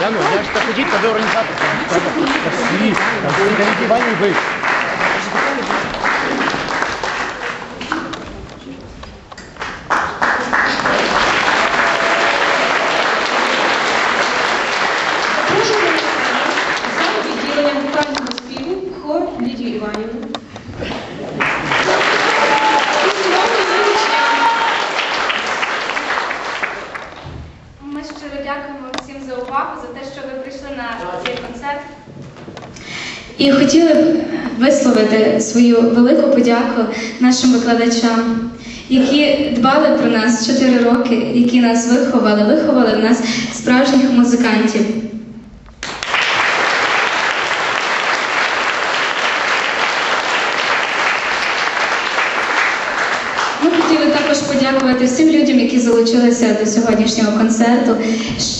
Я ж так ходіть, та ви організатор. Всі, не відівай ви. Ми щиро дякуємо всім за увагу, за те, що ви прийшли на цей концерт. І хотіли б висловити свою велику подяку нашим викладачам, які дбали про нас 4 роки, які нас виховали, виховали в нас справжніх музикантів. Ми хотіли також подякувати всім залучилися до сьогоднішнього концерту.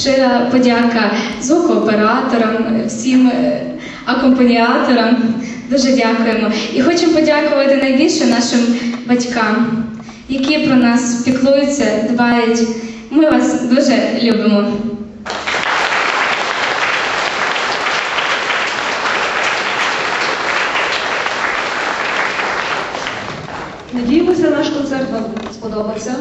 Щира подяка звукооператорам, всім е, акомпаніаторам. Дуже дякуємо. І хочемо подякувати найбільше нашим батькам, які про нас піклуються, дбають. Ми вас дуже любимо. Надіємося, наш концерт вам сподобався.